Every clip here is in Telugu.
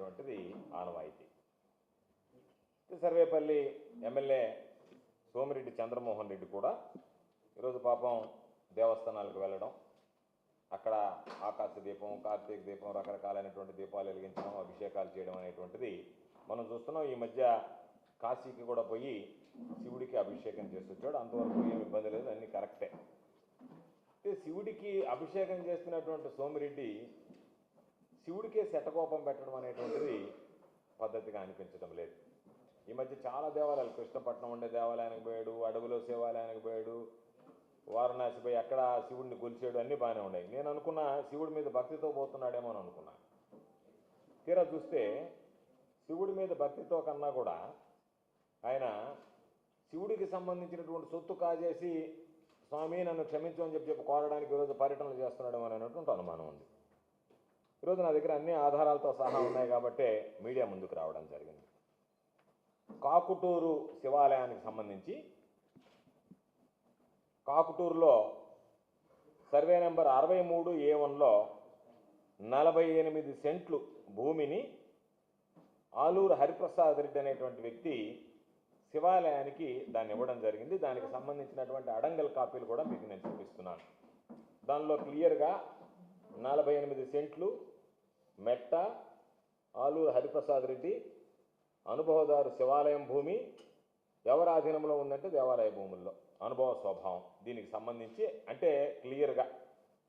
అనేటువంటిది ఆనవాయితీ. సర్వేపల్లి ఎమ్మెల్యే సోమిరెడ్డి చంద్రమోహన్ రెడ్డి కూడా ఈరోజు పాపం దేవస్థానాలకు వెళ్ళడం అక్కడ ఆకాశ దీపం కార్తీక దీపం రకరకాలైనటువంటి దీపాలు వెలిగించడం అభిషేకాలు చేయడం అనేటువంటిది మనం చూస్తున్నాం. ఈ మధ్య కాశీకి కూడా పోయి శివుడికి అభిషేకం చేసి వచ్చాడు. అంతవరకు ఏమి ఇబ్బంది లేదు అన్నీ కరెక్టే. శివుడికి అభిషేకం చేస్తున్నటువంటి సోమిరెడ్డి శివుడికే శతకోపం పెట్టడం అనేటువంటిది పద్ధతిగా అనిపించడం లేదు. ఈ మధ్య చాలా దేవాలయాలు కృష్ణపట్నం ఉండే దేవాలయానికి పోయాడు అడవిలో శివాలయానికి పోయాడు వారణాసి పోయి అక్కడ శివుడిని గొలిచాడు అన్నీ బాగానే ఉన్నాయి. నేను అనుకున్నా శివుడి మీద భక్తితో పోతున్నాడేమో అని అనుకున్నా. తీరా చూస్తే శివుడి మీద భక్తితో కన్నా కూడా ఆయన శివుడికి సంబంధించినటువంటి సొత్తు కాజేసి స్వామి నన్ను క్షమించు అని చెప్పి చెప్పి కోరడానికి ఈరోజు పర్యటనలు చేస్తున్నాడేమో అని అనేటువంటి అనుమానం ఉంది. ఈరోజు నా దగ్గర అన్ని ఆధారాలతో సహా ఉన్నాయి కాబట్టి మీడియా ముందుకు రావడం జరిగింది. కాకుటూరు శివాలయానికి సంబంధించి కాకుటూరులో సర్వే నెంబర్ అరవై మూడు ఏ వన్లో నలభై ఎనిమిది సెంట్లు భూమిని ఆలూరు హరిప్రసాద్ రెడ్డి అనేటువంటి వ్యక్తి శివాలయానికి దాన్ని ఇవ్వడం జరిగింది. దానికి సంబంధించినటువంటి అడంగల్ కాపీలు కూడా మీకు నేను చూపిస్తున్నాను. దానిలో క్లియర్గా నలభై ఎనిమిది సెంట్లు మెట్ట ఆలూరు హరిప్రసాద్ రెడ్డి అనుభవదారు శివాలయం భూమి ఎవరి ఆధీనంలో ఉందంటే దేవాలయ భూముల్లో. అనుభవ స్వభావం. దీనికి సంబంధించి అంటే క్లియర్గా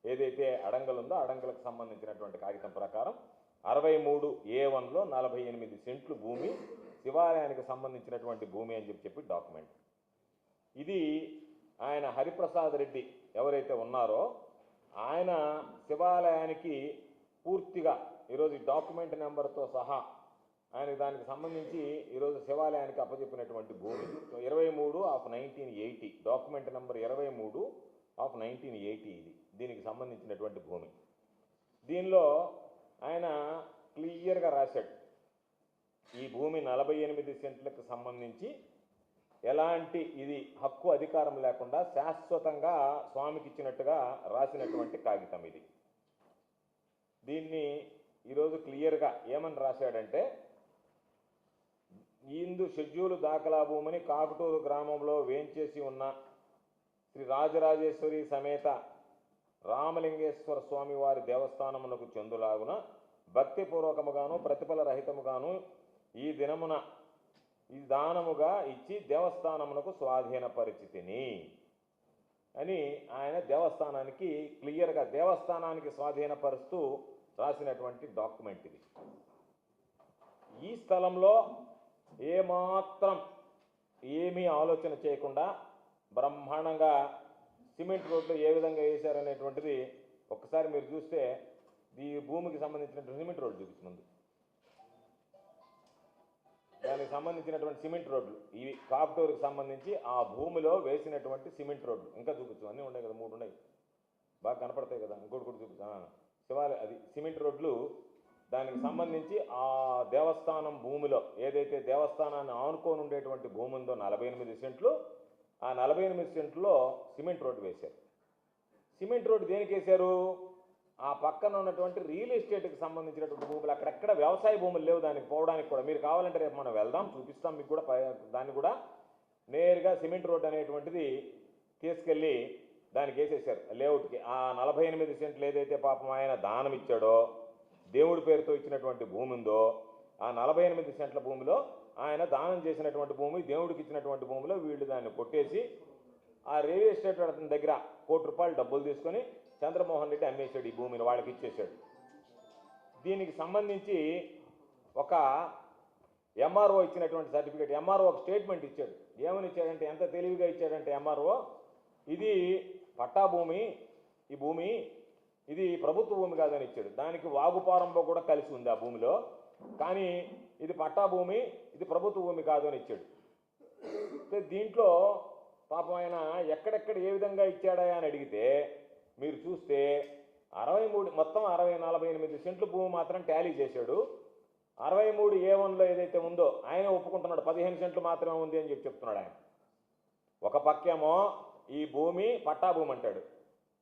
ఏదైతే అడంగలు ఉందో అడంగలకు సంబంధించినటువంటి కాగితం ప్రకారం అరవై మూడు ఏ వన్లో నలభై ఎనిమిది సెంట్లు భూమి శివాలయానికి సంబంధించినటువంటి భూమి అని చెప్పి చెప్పి డాక్యుమెంట్. ఇది ఆయన హరిప్రసాద్ రెడ్డి ఎవరైతే ఉన్నారో ఆయన శివాలయానికి పూర్తిగా ఈరోజు ఈ డాక్యుమెంట్ నెంబర్తో సహా ఆయన దానికి సంబంధించి ఈరోజు శివాలయానికి అప్పచెప్పినటువంటి భూమి. ఇరవై మూడు of nineteen eighty. Document number ఇరవై మూడు ఆఫ్ నైన్టీన్ ఎయిటీ ఇది. దీనికి సంబంధించినటువంటి భూమి. దీనిలో ఆయన క్లియర్గా రాశాడు. ఈ భూమి నలభై ఎనిమిది సెంట్లకు సంబంధించి ఎలాంటి ఇది హక్కు అధికారం లేకుండా శాశ్వతంగా స్వామికి ఇచ్చినట్టుగా రాసినటువంటి కాగితం ఇది. దీన్ని ఈరోజు క్లియర్గా ఏమని రాశాడంటే ఇందు షెడ్యూల్ దాఖలా భూమిని కాకుటూరు గ్రామంలో వేంచేసి ఉన్న శ్రీ రాజరాజేశ్వరి సమేత రామలింగేశ్వర స్వామి వారి దేవస్థానమునకు చెందులాగున భక్తిపూర్వకముగాను ప్రతిఫల రహితముగాను ఈ దినమున ఈ దానముగా ఇచ్చి దేవస్థానమునకు స్వాధీన పరిచితిని అని ఆయన దేవస్థానానికి క్లియర్గా దేవస్థానానికి స్వాధీనపరుస్తూ రాసినటువంటి డాక్యుమెంట్ ఇది. ఈ స్థలంలో ఏమాత్రం ఏమీ ఆలోచన చేయకుండా బ్రహ్మాండంగా సిమెంట్ రోడ్లు ఏ విధంగా వేశారనేటువంటిది ఒక్కసారి మీరు చూస్తే ఈ భూమికి సంబంధించినటువంటి సిమెంట్ రోడ్లు చూపించు ముందు. దానికి సంబంధించినటువంటి సిమెంట్ రోడ్లు ఇవి కాక్టూరుకి సంబంధించి ఆ భూమిలో వేసినటువంటి సిమెంట్ రోడ్లు. ఇంకా చూపించు అన్నీ ఉన్నాయి కదా మూడు ఉన్నాయి. బాగా కనపడతాయి కదా ఇంకోటి కూడా చూపించు. శివాలయ అది సిమెంట్ రోడ్లు దానికి సంబంధించి ఆ దేవస్థానం భూమిలో ఏదైతే దేవస్థానాన్ని ఆనుకొని ఉండేటువంటి భూమి ఉందో నలభై ఎనిమిది సెంట్లు ఆ నలభై ఎనిమిది సెంట్లో సిమెంట్ రోడ్డు వేశారు. సిమెంట్ రోడ్డు దేనికి వేశారు? ఆ పక్కన ఉన్నటువంటి రియల్ ఎస్టేట్కి సంబంధించినటువంటి భూములు అక్కడెక్కడ వ్యవసాయ భూములు లేవు దానికి పోవడానికి కూడా. మీరు కావాలంటే రేపు మనం వెళ్దాం చూపిస్తాం మీకు కూడా దాన్ని కూడా. నేరుగా సిమెంట్ రోడ్డు అనేటువంటిది తీసుకెళ్ళి దానికి వేసేసారు లేఅవుట్కి. ఆ నలభై ఎనిమిది సెంట్లు ఏదైతే పాపం ఆయన దానం ఇచ్చాడో దేవుడి పేరుతో ఇచ్చినటువంటి భూమి ఉందో ఆ నలభై ఎనిమిది సెంట్ల భూమిలో ఆయన దానం చేసినటువంటి భూమి దేవుడికి ఇచ్చినటువంటి భూమిలో వీళ్ళు దాన్ని కొట్టేసి ఆ రియల్ ఎస్టేట్ అతని దగ్గర కోటి రూపాయలు డబ్బులు తీసుకొని చంద్రమోహన్ రెడ్డి అమ్మేశాడు ఈ భూమిని వాళ్ళకి ఇచ్చేశాడు. దీనికి సంబంధించి ఒక ఎంఆర్ఓ ఇచ్చినటువంటి సర్టిఫికేట్ ఎంఆర్ఓ ఒక స్టేట్మెంట్ ఇచ్చాడు. ఏమని ఇచ్చాడంటే ఎంత తెలివిగా ఇచ్చాడంటే ఎంఆర్ఓ ఇది పట్టా భూమి ఈ భూమి ఇది ప్రభుత్వ భూమి కాదని ఇచ్చాడు. దానికి వాగుపారంలో కూడా కలిసి ఉంది ఆ భూమిలో. కానీ ఇది పట్టా భూమి ఇది ప్రభుత్వ భూమి కాదు అని ఇచ్చాడు దీంట్లో పాపం ఆయన ఎక్కడెక్కడ ఏ విధంగా ఇచ్చాడా అని అడిగితే మీరు చూస్తే అరవై మూడు మొత్తం అరవై నలభై ఎనిమిది సెంట్లు భూమి మాత్రం టాలీ చేశాడు. అరవై మూడు ఏ వన్లో ఏదైతే ఉందో ఆయన ఒప్పుకుంటున్నాడు. పదిహేను సెంట్లు మాత్రమే ఉంది అని చెప్పి చెప్తున్నాడు ఆయన. ఒక పక్కేమో ఈ భూమి పట్టాభూమి అంటాడు.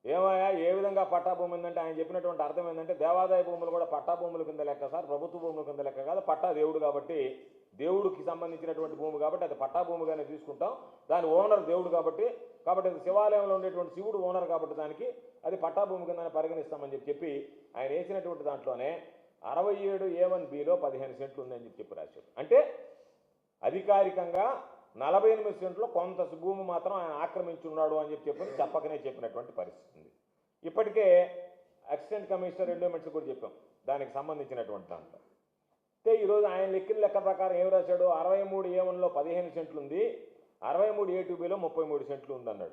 ఏమయ్యా ఏ విధంగా పట్టాభూమి ఉందంటే ఆయన చెప్పినటువంటి అర్థం ఏంటంటే దేవాదాయ భూములు కూడా పట్టాభూముల కింద లెక్క సార్ ప్రభుత్వ భూముల కింద లెక్క కాదు పట్టా దేవుడు కాబట్టి దేవుడికి సంబంధించినటువంటి భూమి కాబట్టి అది పట్టాభూమిగానే తీసుకుంటాం. దాని ఓనర్ దేవుడు కాబట్టి కాబట్టి అది శివాలయంలో ఉండేటువంటి శివుడు ఓనర్ కాబట్టి దానికి అది పట్టాభూమి కింద పరిగణిస్తామని చెప్పి చెప్పి ఆయన వేసినటువంటి దాంట్లోనే అరవై ఏడు ఏ వన్ బిలో పదిహేను సెంట్లు ఉందని చెప్పి చెప్పి రాశారు. అంటే అధికారికంగా నలభై ఎనిమిది సెంట్లో కొంత భూమి మాత్రం ఆయన ఆక్రమించున్నాడు అని చెప్పి చెప్పి చెప్పకనే చెప్పినటువంటి పరిస్థితి ఉంది ఇప్పటికే అసిస్టెంట్ కమిషనర్ ఎండోమెంట్స్ కూడా చెప్పాం. దానికి సంబంధించినటువంటి దాంట్లో. అయితే ఈరోజు ఆయన లెక్కిన లెక్క ప్రకారం ఏం రాశాడు? అరవై మూడు ఏ వన్లో పదిహేను సెంట్లు ఉంది అరవై మూడు ఏ టూబీలో ముప్పై మూడు సెంట్లు ఉందన్నాడు.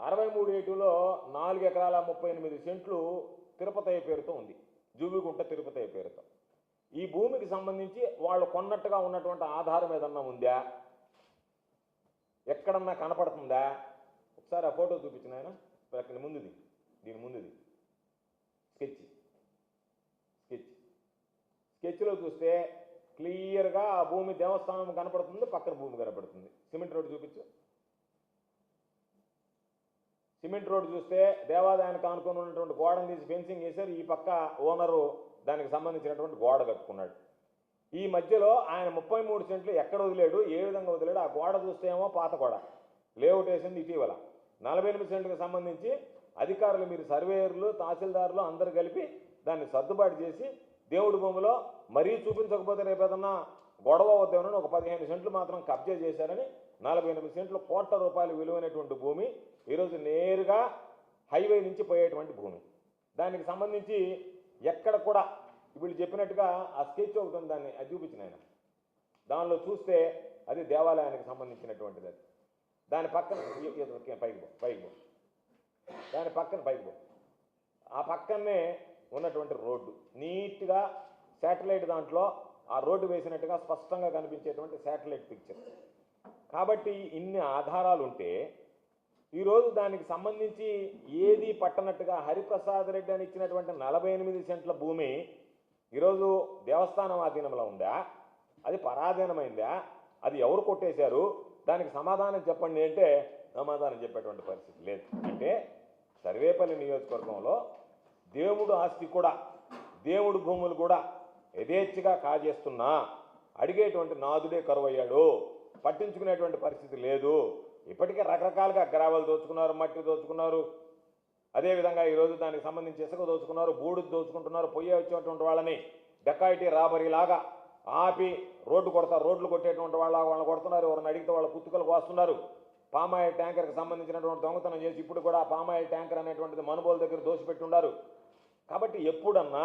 అరవై మూడు ఏ టూలో నాలుగు ఎకరాల ముప్పై ఎనిమిది సెంట్లు తిరుపతయ్య పేరుతో ఉంది. జూబిగుంట తిరుపతయ్య పేరుతో. ఈ భూమికి సంబంధించి వాళ్ళు కొన్నట్టుగా ఉన్నటువంటి ఆధారం ఏదన్నా ఉందా? ఎక్కడన్నా కనపడుతుందా? ఒకసారి ఆ ఫోటో చూపించిన ఆయన ఇక్కడ ముందుది. దీని ముందుది. స్కెచ్. స్కెచ్. స్కెచ్లో చూస్తే క్లియర్గా ఆ భూమి దేవస్థానం కనపడుతుంది పక్కన భూమి కనపడుతుంది. సిమెంట్ రోడ్డు చూపించు. సిమెంట్ రోడ్డు చూస్తే దేవాదాయానికి అనుకుని ఉన్నటువంటి గోడను తీసి ఫెన్సింగ్ వేశారు. ఈ పక్క ఓనరు దానికి సంబంధించినటువంటి గోడ కట్టుకున్నాడు. ఈ మధ్యలో ఆయన ముప్పై మూడు సెంట్లు ఎక్కడ వదిలేడు ఏ విధంగా వదిలేడు ఆ గోడ చూస్తే ఏమో పాత గోడ. లేఅవుట్ వేసింది ఇటీవల. నలభై ఎనిమిది సెంట్లకు సంబంధించి అధికారులు మీరు సర్వేయర్లు తహసీల్దారులు అందరు కలిపి దాన్ని సర్దుబాటు చేసి దేవుడి భూమిలో మరీ చూపించకపోతే రేపు ఏదన్నా గొడవ అవుతామని ఒక పదిహేను సెంట్లు మాత్రం కబ్జా చేశారని నలభై ఎనిమిది సెంట్లు కోట్ల రూపాయలు విలువైనటువంటి భూమి ఈరోజు నేరుగా హైవే నుంచి పోయేటువంటి భూమి. దానికి సంబంధించి ఎక్కడ కూడా వీళ్ళు చెప్పినట్టుగా ఆ స్కెచ్ ఒకటి ఉంది దాన్ని అది చూపించిన ఆయన దానిలో చూస్తే అది దేవాలయానికి సంబంధించినటువంటిది అది. దాని పక్కన పైకి పో పైకి పో. దాని పక్కన పైకి పో. ఆ పక్కనే ఉన్నటువంటి రోడ్డు. నీట్గా శాటిలైట్ దాంట్లో ఆ రోడ్డు వేసినట్టుగా స్పష్టంగా కనిపించేటువంటి శాటిలైట్ పిక్చర్ కాబట్టి ఇన్ని ఆధారాలు ఉంటే ఈరోజు దానికి సంబంధించి ఏది పట్టనట్టుగా హరిప్రసాద్ రెడ్డి అని ఇచ్చినటువంటి నలభై ఎనిమిది సెంట్ల భూమి ఈరోజు దేవస్థానం ఆధీనంలో ఉందా? అది పరాధీనమైందా? అది ఎవరు కొట్టేశారు? దానికి సమాధానం చెప్పండి అంటే సమాధానం చెప్పేటువంటి పరిస్థితి లేదు. అంటే సర్వేపల్లి నియోజకవర్గంలో దేవుడు ఆస్తి కూడా దేవుడు భూములు కూడా యథేచ్ఛగా కాజేస్తున్నా అడిగేటువంటి నాదుడే కరువయ్యాడు పట్టించుకునేటువంటి పరిస్థితి లేదు. ఇప్పటికే రకరకాలుగా గ్రావెల్ దోచుకున్నారు మట్టి దోచుకున్నారు అదేవిధంగా ఈరోజు దానికి సంబంధించి ఇసుక దోచుకున్నారు బూడిద దోచుకుంటున్నారు పొయ్యి వచ్చేటువంటి వాళ్ళని డెకాయిటీ రాబరీ లాగా ఆపి రోడ్డు కొడతారు రోడ్లు కొట్టేటువంటి వాళ్ళ వాళ్ళని కొడుతున్నారు ఎవరిని అడిగితే వాళ్ళ కుత్తుకలు కోస్తున్నారు పామాయిల్ ట్యాంకర్కి సంబంధించినటువంటి దొంగతనం చేసి ఇప్పుడు కూడా పామాయిల్ ట్యాంకర్ అనేటువంటిది మనుబోల దగ్గర దోసిపెట్టుండారు కాబట్టి ఎప్పుడన్నా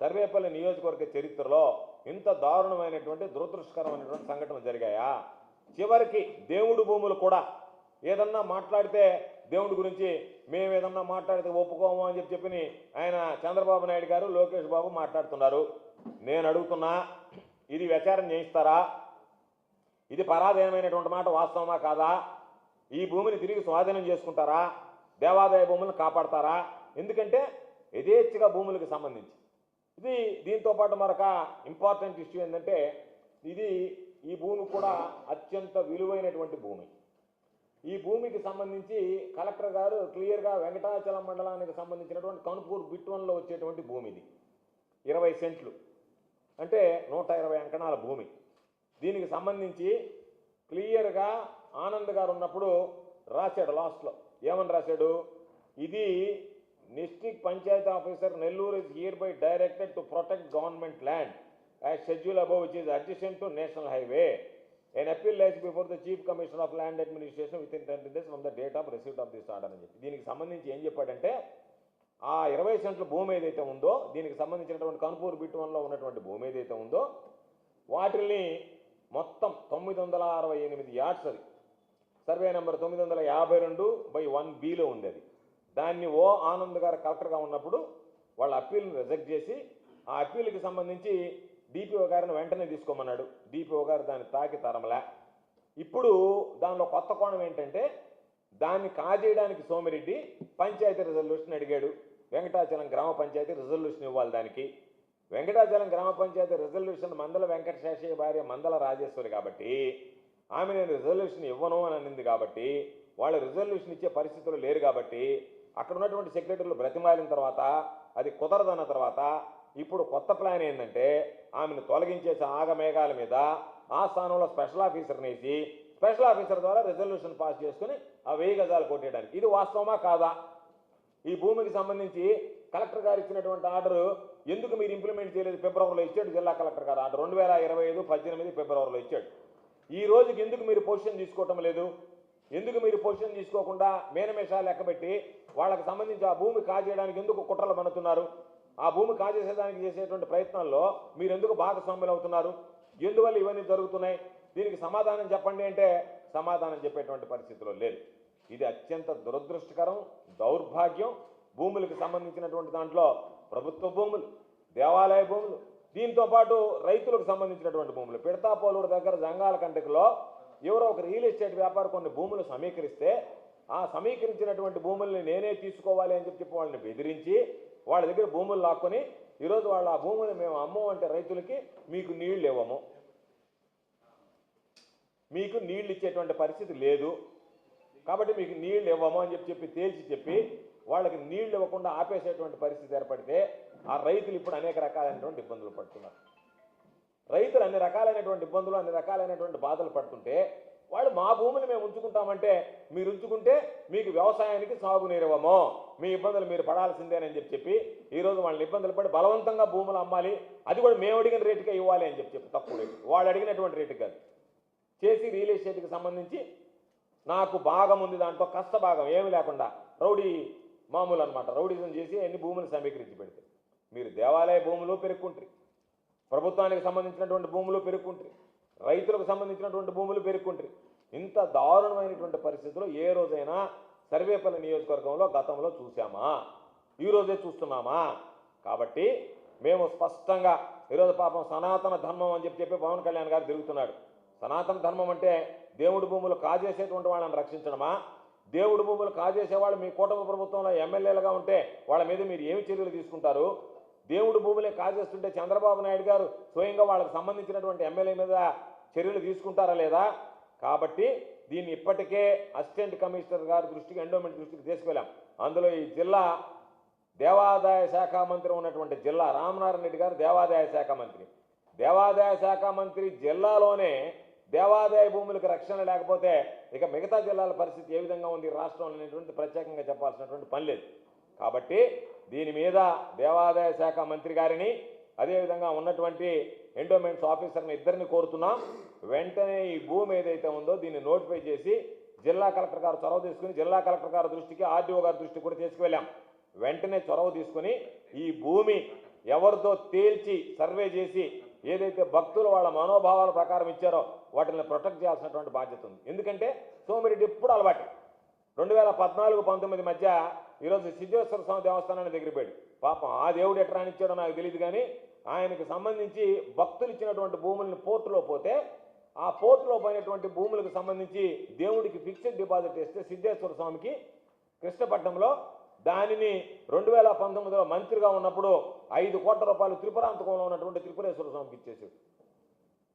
సర్వేపల్లి నియోజకవర్గ చరిత్రలో ఇంత దారుణమైనటువంటి దురదృష్టకరమైనటువంటి సంఘటనలు జరిగాయా? చివరికి దేవుడు భూములు కూడా ఏదన్నా మాట్లాడితే దేవుడి గురించి మేము ఏదన్నా మాట్లాడితే ఒప్పుకోము అని చెప్పి చెప్పి ఆయన చంద్రబాబు నాయుడు గారు లోకేష్ బాబు మాట్లాడుతున్నారు. నేను అడుగుతున్నా ఇది విచారం చేయిస్తారా? ఇది పరాధీనమైనటువంటి మాట వాస్తవమా కాదా? ఈ భూమిని తిరిగి స్వాధీనం చేసుకుంటారా? దేవాదాయ భూములను కాపాడతారా? ఎందుకంటే యథేచ్ఛగా భూములకు సంబంధించి. ఇది దీంతో పాటు మరొక ఇంపార్టెంట్ ఇష్యూ ఏంటంటే ఇది ఈ భూమి కూడా అత్యంత విలువైనటువంటి భూమి. ఈ భూమికి సంబంధించి కలెక్టర్ గారు క్లియర్గా వెంకటాచలం మండలానికి సంబంధించినటువంటి కనుపూర్ బిట్వన్లో వచ్చేటువంటి భూమి ఇది ఇరవై సెంట్లు. అంటే నూట ఇరవై అంకణాల భూమి. దీనికి సంబంధించి క్లియర్గా ఆనంద్ గారు ఉన్నప్పుడు రాశాడు లాస్ట్లో. ఏమని రాశాడు? ఇది district panchayat officer Nellore is here by directed to protect government land as schedule above which is adjacent to national highway. An appeal lies before the chief commissioner of land administration within ten days from the date of receipt of this order అని చెప్పి. దీనికి సంబంధించి ఏం చెప్పాడంటే ఆ ఇరవై సెంట్ల భూమి ఏదైతే ఉందో దీనికి సంబంధించినటువంటి కనుపూర్ బిట్టువన్లో ఉన్నటువంటి భూమి ఏదైతే ఉందో వాటిని మొత్తం తొమ్మిది వందల అరవై ఎనిమిది యార్డ్స్ అది. సర్వే నెంబర్ తొమ్మిది వందల యాభై రెండు బై వన్ బిలో ఉంది అది. దాన్ని ఓ ఆనంద్ గారు కలెక్టర్గా ఉన్నప్పుడు వాళ్ళ అప్పీల్ని రిజెక్ట్ చేసి ఆ అప్పీల్కి సంబంధించి డిపిఓ గారిని వెంటనే తీసుకోమన్నాడు. డిపిఓ గారు దాన్ని తాకి తరమలే. ఇప్పుడు దానిలో కొత్త కోణం ఏంటంటే దాన్ని కాజేయడానికి సోమిరెడ్డి పంచాయతీ రిజల్యూషన్ అడిగాడు. వెంకటాచలం గ్రామ పంచాయతీ రిజల్యూషన్ ఇవ్వాలి దానికి. వెంకటాచలం గ్రామ పంచాయతీ రిజల్యూషన్ మందల వెంకట శేషయ్య భార్య మందల రాజేశ్వరి కాబట్టి ఆమె నేను రిజల్యూషన్ ఇవ్వను అని అనింది కాబట్టి వాళ్ళు రిజల్యూషన్ ఇచ్చే పరిస్థితులు లేరు కాబట్టి అక్కడ ఉన్నటువంటి సెక్రటరీలు బ్రతిమాలిన తర్వాత అది కుదరదన్న తర్వాత ఇప్పుడు కొత్త ప్లాన్ ఏంటంటే ఆమెను తొలగించేసి ఆగమేఘాల మీద ఆ స్థానంలో స్పెషల్ ఆఫీసర్ని వేసి స్పెషల్ ఆఫీసర్ ద్వారా రిజల్యూషన్ పాస్ చేసుకుని ఆ వెయ్యి గజాలు కొట్టేయడానికి. ఇది వాస్తవమా కాదా? ఈ భూమికి సంబంధించి కలెక్టర్ గారు ఇచ్చినటువంటి ఆర్డర్ ఎందుకు మీరు ఇంప్లిమెంట్ చేయలేదు? ఫిబ్రవరిలో ఇచ్చాడు జిల్లా కలెక్టర్ గారు ఆర్డర్. రెండు వేల ఇరవై ఐదు పద్దెనిమిది ఫిబ్రవరిలో ఇచ్చాడు. ఈ రోజుకి ఎందుకు మీరు పొజిషన్ తీసుకోవటం లేదు? ఎందుకు మీరు పొజిషన్ తీసుకోకుండా మేనమేషాలు లెక్కబెట్టి వాళ్ళకి సంబంధించి ఆ భూమి కాజేయడానికి ఎందుకు కుట్రలు పన్నుతున్నారు? ఆ భూమి కాజేసేదానికి చేసేటువంటి ప్రయత్నాల్లో మీరు ఎందుకు భాగస్వాములు అవుతున్నారు? ఎందువల్ల ఇవన్నీ జరుగుతున్నాయి? దీనికి సమాధానం చెప్పండి అంటే సమాధానం చెప్పేటువంటి పరిస్థితిలో లేదు. ఇది అత్యంత దురదృష్టకరం దౌర్భాగ్యం. భూములకు సంబంధించినటువంటి దాంట్లో ప్రభుత్వ భూములు దేవాలయ భూములు దీంతో పాటు రైతులకు సంబంధించినటువంటి భూములు. పిడతాపోలూరు దగ్గర జంగాల కంటకులో ఎవరో ఒక రియల్ ఎస్టేట్ వ్యాపారి కొన్ని భూములు సమీకరిస్తే ఆ సమీకరించినటువంటి భూముల్ని నేనే తీసుకోవాలి అని చెప్పి వాళ్ళని బెదిరించి వాళ్ళ దగ్గర భూములు లాక్కొని ఈరోజు వాళ్ళ ఆ భూములు మేము అమ్మం అంటే రైతులకి మీకు నీళ్ళు ఇవ్వము. మీకు నీళ్ళు ఇచ్చేటువంటి పరిస్థితి లేదు. కాబట్టి మీకు నీళ్ళు ఇవ్వము అని చెప్పి చెప్పి తేల్చి చెప్పి వాళ్ళకి నీళ్ళు ఇవ్వకుండా ఆపేసేటువంటి పరిస్థితి ఏర్పడితే ఆ రైతులు ఇప్పుడు అనేక రకాలైనటువంటి ఇబ్బందులు పడుతున్నారు. రైతులు అన్ని రకాలైనటువంటి ఇబ్బందులు అన్ని రకాలైనటువంటి బాధలు పడుతుంటే వాళ్ళు మా భూమిని మేము ఉంచుకుంటామంటే మీరు ఉంచుకుంటే మీకు వ్యవసాయానికి సాగునీరు మీ ఇబ్బందులు మీరు పడాల్సిందేనని చెప్పి చెప్పి ఈరోజు వాళ్ళని ఇబ్బందులు పడి బలవంతంగా భూములు అమ్మాలి. అది కూడా మేము అడిగిన రేటుకే ఇవ్వాలి అని చెప్పి చెప్పి తప్పు రేటు. వాళ్ళు అడిగినటువంటి రేటు కాదు. చేసి రియల్ ఎస్టేట్కి సంబంధించి నాకు భాగం ఉంది దాంట్లో కష్ట భాగం ఏమి లేకుండా రౌడీ మామూలు అనమాట రౌడీజం చేసి అన్ని భూములు సమీకరించి పెడితే. మీరు దేవాలయ భూములు పెరుక్కుంటారు. ప్రభుత్వానికి సంబంధించినటువంటి భూములు పెరుక్కుంటారు. రైతులకు సంబంధించినటువంటి భూములు పెరుక్కుంటారు ఇంత దారుణమైనటువంటి పరిస్థితిలో ఏ రోజైనా సర్వేపల్లి నియోజకవర్గంలో గతంలో చూసామా ఈరోజే చూస్తున్నామా? కాబట్టి మేము స్పష్టంగా ఈరోజు పాపం సనాతన ధర్మం అని చెప్పి చెప్పి పవన్ కళ్యాణ్ గారు తిరుగుతున్నాడు. సనాతన ధర్మం అంటే దేవుడి భూములు కాజేసేటువంటి వాళ్ళని రక్షించడమా? దేవుడి భూములు కాజేసేవాళ్ళు మీ కూటమి ప్రభుత్వంలో ఎమ్మెల్యేలుగా ఉంటే వాళ్ళ మీద మీరు ఏమి చర్యలు తీసుకుంటారు? దేవుడు భూములే కాజేస్తుంటే చంద్రబాబు నాయుడు గారు స్వయంగా వాళ్ళకి సంబంధించినటువంటి ఎమ్మెల్యే మీద చర్యలు తీసుకుంటారా లేదా? కాబట్టి దీన్ని ఇప్పటికే అసిస్టెంట్ కమిషనర్ గారి దృష్టికి ఎండోమెంట్ దృష్టికి తీసుకెళ్ళాం. అందులో ఈ జిల్లా దేవాదాయ శాఖ మంత్రి ఉన్నటువంటి జిల్లా రామనారాయణ రెడ్డి గారు దేవాదాయ శాఖ మంత్రి. దేవాదాయ శాఖ మంత్రి జిల్లాలోనే దేవాదాయ భూములకు రక్షణ లేకపోతే ఇక మిగతా జిల్లాల పరిస్థితి ఏ విధంగా ఉంది? రాష్ట్రంలో అనేటువంటి ప్రత్యేకంగా చెప్పాల్సినటువంటి పని లేదు. కాబట్టి దీని మీద దేవాదాయ శాఖ మంత్రి గారిని అదేవిధంగా ఉన్నటువంటి ఎండోమెంట్స్ ఆఫీసర్ని ఇద్దరిని కోరుతున్నాం. వెంటనే ఈ భూమి ఏదైతే ఉందో దీన్ని నోటిఫై చేసి జిల్లా కలెక్టర్ గారు చొరవ తీసుకుని జిల్లా కలెక్టర్ గారి దృష్టికి ఆర్డీఓ గారి దృష్టికి కూడా తీసుకువెళ్ళాం. వెంటనే చొరవ తీసుకుని ఈ భూమి ఎవరితో తేల్చి సర్వే చేసి ఏదైతే భక్తులు వాళ్ళ మనోభావాల ప్రకారం ఇచ్చారో వాటిని ప్రొటెక్ట్ చేయాల్సినటువంటి బాధ్యత ఉంది. ఎందుకంటే సోమిరెడ్డి ఇప్పుడు అలవాటు. రెండు వేల పద్నాలుగు పంతొమ్మిది మధ్య ఈరోజు సిద్ధేశ్వర స్వామి దేవస్థానాన్ని దగ్గర పోయాడు. పాపం ఆ దేవుడు ఎట్లా ఇచ్చాడో నాకు తెలియదు కానీ ఆయనకు సంబంధించి భక్తులు ఇచ్చినటువంటి భూములను పోర్టులో పోతే ఆ పోర్టులో పోయినటువంటి భూములకు సంబంధించి దేవుడికి ఫిక్స్డ్ డిపాజిట్ ఇస్తే సిద్ధేశ్వర స్వామికి కృష్ణపట్నంలో దానిని రెండు వేల పంతొమ్మిదిలో మంత్రిగా ఉన్నప్పుడు ఐదు కోట్ల రూపాయలు త్రిపురాంతకంలో ఉన్నటువంటి త్రిపురేశ్వర స్వామికి ఇచ్చేసాడు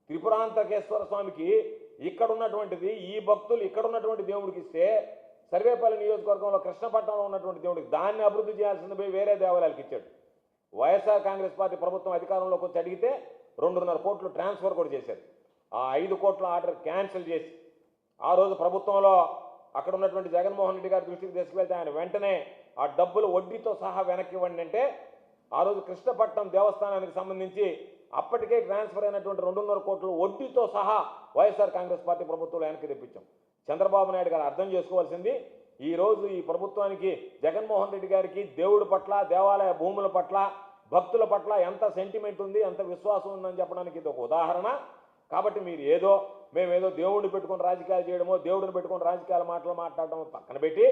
త్రిపురాంతకేశ్వర స్వామికి ఇక్కడ ఉన్నటువంటిది ఈ భక్తులు ఇక్కడ ఉన్నటువంటి దేవుడికి ఇస్తే సర్వేపల్లి నియోజకవర్గంలో కృష్ణపట్నంలో ఉన్నటువంటి దేవుడికి దాన్ని అభివృద్ధి చేయాల్సింది పోయి వేరే దేవాలయాలకు ఇచ్చాడు. వైఎస్ఆర్ కాంగ్రెస్ పార్టీ ప్రభుత్వం అధికారంలోకి వచ్చి అడిగితే రెండున్నర కోట్లు ట్రాన్స్ఫర్ కూడా చేశారు. ఆ ఐదు కోట్ల ఆర్డర్ క్యాన్సిల్ చేసి ఆ రోజు ప్రభుత్వంలో అక్కడ ఉన్నటువంటి జగన్మోహన్ రెడ్డి గారి దృష్టికి తీసుకువెళ్తే ఆయన వెంటనే ఆ డబ్బులు వడ్డీతో సహా వెనక్కి ఇవ్వండి అంటే ఆ రోజు కృష్ణపట్నం దేవస్థానానికి సంబంధించి అప్పటికే ట్రాన్స్ఫర్ అయినటువంటి రెండున్నర కోట్లు వడ్డీతో సహా వైఎస్ఆర్ కాంగ్రెస్ పార్టీ ప్రభుత్వంలో వెనక్కి తెప్పించాం. చంద్రబాబు నాయుడు గారు అర్థం చేసుకోవాల్సింది ఈ రోజు ఈ ప్రభుత్వానికి జగన్మోహన్ రెడ్డి గారికి దేవుడి పట్ల దేవాలయ భూముల పట్ల భక్తుల పట్ల ఎంత సెంటిమెంట్ ఉంది ఎంత విశ్వాసం ఉందని చెప్పడానికి ఇది ఒక ఉదాహరణ. కాబట్టి మీరు ఏదో మేమేదో దేవుడిని పెట్టుకొని రాజకీయాలు చేయడమో దేవుడిని పెట్టుకొని రాజకీయాల మాటలు మాట్లాడడమో పక్కన పెట్టి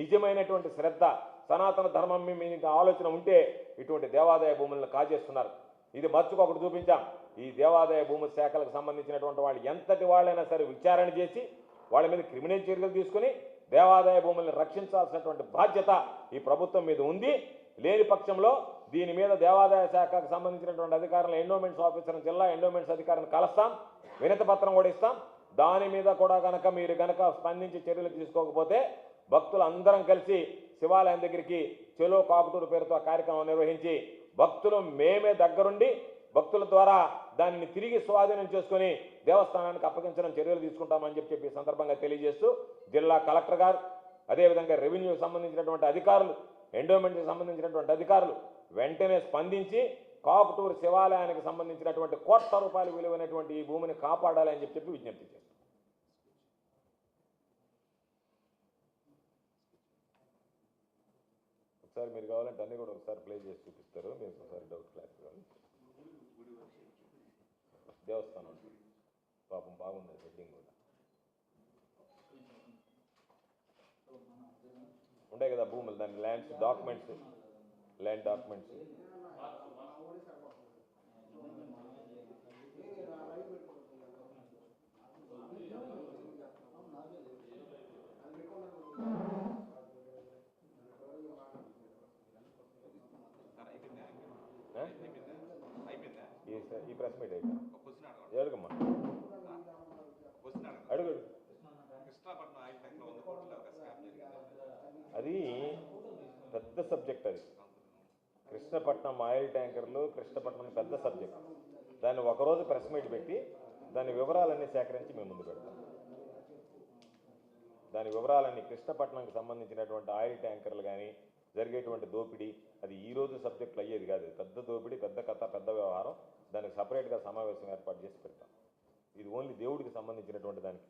నిజమైనటువంటి శ్రద్ధ సనాతన ధర్మం మీ మీకు ఆలోచన ఉంటే ఇటువంటి దేవాదాయ భూములను కాజేస్తున్నారు. ఇది మచ్చుకు ఒకటి చూపించాం. ఈ దేవాదాయ భూముల శాఖలకు సంబంధించినటువంటి వాళ్ళు ఎంతటి వాళ్ళైనా సరే విచారణ చేసి వాళ్ళ మీద క్రిమినల్ చర్యలు తీసుకుని దేవాదాయ భూములను రక్షించాల్సినటువంటి బాధ్యత ఈ ప్రభుత్వం మీద ఉంది. లేని పక్షంలో దీని మీద దేవాదాయ శాఖకు సంబంధించినటువంటి అధికారులు ఎండోమెంట్స్ ఆఫీసర్ని జిల్లా ఎండోమెంట్స్ అధికారిని కలుస్తాం. వినతి పత్రం కూడా ఇస్తాం. దాని మీద కూడా కనుక మీరు కనుక స్పందించి చర్యలు తీసుకోకపోతే భక్తులు అందరం కలిసి శివాలయం దగ్గరికి చెలో కాకుటూరు పేరుతో కార్యక్రమం నిర్వహించి భక్తులు మేమే దగ్గరుండి భక్తుల ద్వారా దానిని తిరిగి స్వాధీనం చేసుకొని దేవస్థానానికి అప్పగించడం చర్యలు తీసుకుంటామని చెప్పి చెప్పి సందర్భంగా తెలియజేస్తూ జిల్లా కలెక్టర్ గారు అదేవిధంగా రెవెన్యూకి సంబంధించినటువంటి అధికారులు ఎండోమెంట్కి సంబంధించినటువంటి అధికారులు వెంటనే స్పందించి కాకుటూరు శివాలయానికి సంబంధించినటువంటి కోట్ల రూపాయలు విలువైనటువంటి ఈ భూమిని కాపాడాలని చెప్పి చెప్పి విజ్ఞప్తి చేస్తాం. ఒకసారి మీరు కావాలంటే అన్నీ కూడా ఒకసారి ప్లే చేసి చూపిస్తారు. మీరు ఒకసారి డౌట్ దేవస్థానం ఉంటుంది. పాపం బాగుంది సెట్టింగ్ కూడా ఉంటాయి కదా భూములు దాని ల్యాండ్స్ డాక్యుమెంట్స్ ల్యాండ్ డాక్యుమెంట్స్ జరిగింది. అది పెద్ద సబ్జెక్ట్ అది. కృష్ణపట్నం ఆయిల్ ట్యాంకర్లు కృష్ణపట్నం పెద్ద సబ్జెక్ట్ దాన్ని ఒకరోజు ప్రెస్ మీట్ పెట్టి దాని వివరాలన్నీ సేకరించి మేము ముందు పెడతాం. దాని వివరాలన్నీ కృష్ణపట్నంకి సంబంధించినటువంటి ఆయిల్ ట్యాంకర్లు కానీ జరిగేటువంటి దోపిడీ అది ఈ రోజు సబ్జెక్టులు అయ్యేది కాదు. పెద్ద దోపిడీ పెద్ద కథ పెద్ద వ్యవహారం. దానికి సపరేట్గా సమావేశం ఏర్పాటు చేసి పెడతాం. ఇది ఓన్లీ దేవుడికి సంబంధించినటువంటి దానికి.